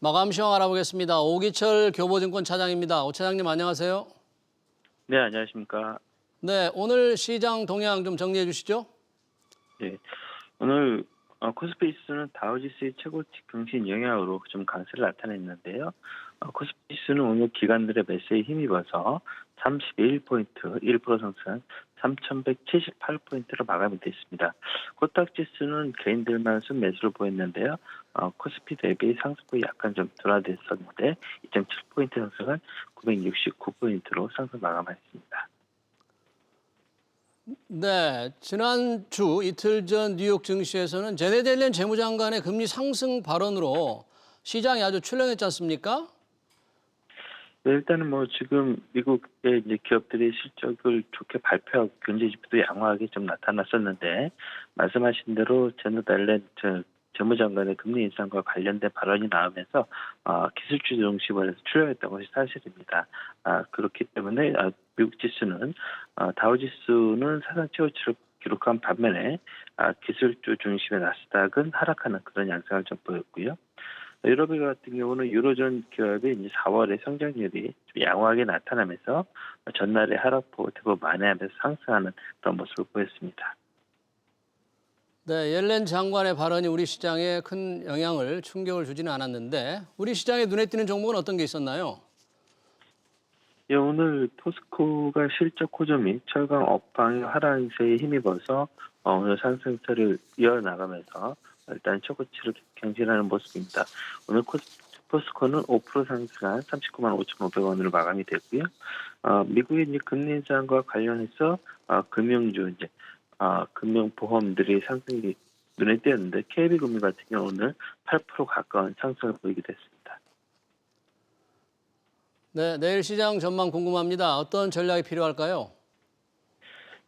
마감 시황 알아보겠습니다. 오기철 교보증권 차장입니다. 오 차장님 안녕하세요. 네, 안녕하십니까. 네, 오늘 시장 동향 좀 정리해 주시죠. 네, 오늘 어, 코스피지수는 다우지수의 최고치 경신 영향으로 좀 강세를 나타냈는데요. 어, 코스피지수는 오늘 기관들의 매수에 힘입어서 31포인트, 1% 상승, 3,178포인트로 마감이 됐습니다. 코스닥 지수는 개인들만 순 매수를 보였는데요. 어, 코스피 대비 상승폭이 약간 좀 둔화됐었는데 2.7포인트 상승한 969포인트로 상승 마감했습니다. 네, 지난주 이틀 전 뉴욕 증시에서는 제네 델렌 재무장관의 금리 상승 발언으로 시장이 아주 출렁했지 않습니까? 네, 일단은 뭐 지금 미국의 이제 기업들이 실적을 좋게 발표하고 경제 지표도 양호하게 좀 나타났었는데 말씀하신 대로 제너 달렌 저 재무장관의 금리 인상과 관련된 발언이 나오면서 어, 기술주 중심으로 해서 출렁했던 것이 사실입니다. 아, 그렇기 때문에 아, 미국 지수는 어, 다우 지수는 사상 최고치를 기록한 반면에 아, 기술주 중심의 나스닥은 하락하는 그런 양상을 좀 보였고요. 유럽 같은 경우는 유로존 기업의 이제 4월에 성장률이 좀 양호하게 나타나면서 전날에 하락폭을 대폭 만회하면서 상승하는 그런 모습을 보였습니다. 네, 옐렌 장관의 발언이 우리 시장에 큰 영향을 충격을 주지는 않았는데 우리 시장에 눈에 띄는 종목은 어떤 게 있었나요? 예, 오늘 포스코가 실적 호조미 철강 업황 하락세에 힘입어서 어, 오늘 상승세를 이어나가면서 일단 최고치를 경신하는 모습입니다. 오늘 포스코는 5% 상승한 39만 5,500원으로 마감이 됐고요. 어, 미국의 금리 인상과 관련해서 어, 금융주 이제 어, 금융보험들이 상승이 눈에 띄었는데 KB금융 같은 경우 오늘 8% 가까운 상승을 보이게 됐습니다. 네, 내일 시장 전망 궁금합니다. 어떤 전략이 필요할까요?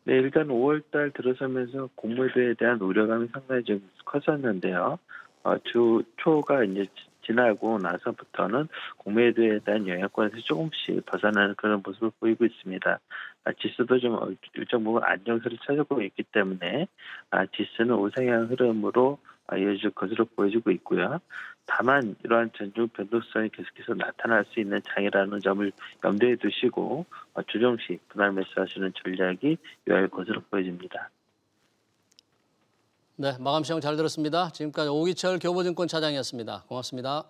네, 일단 5월달 들어서면서 공모에 대한 우려감이 상당히 좀 컸었는데요. 어, 주 초가 이제 지- 지나고 나서부터는 공매도에 대한 영향권에서 조금씩 벗어나는 그런 모습을 보이고 있습니다. 아, 지수도 좀 어, 일정 부분 안정세를 찾아보고 있기 때문에 아, 지수는 우상향 흐름으로 아, 이어질 것으로 보여지고 있고요. 다만 이러한 전중 변동성이 계속해서 나타날 수 있는 장이라는 점을 염두에 두시고 어, 주정시 분할 매수하시는 전략이 유효할 것으로 보여집니다. 네, 마감 시황 잘 들었습니다. 지금까지 오기철 교보증권 차장이었습니다. 고맙습니다.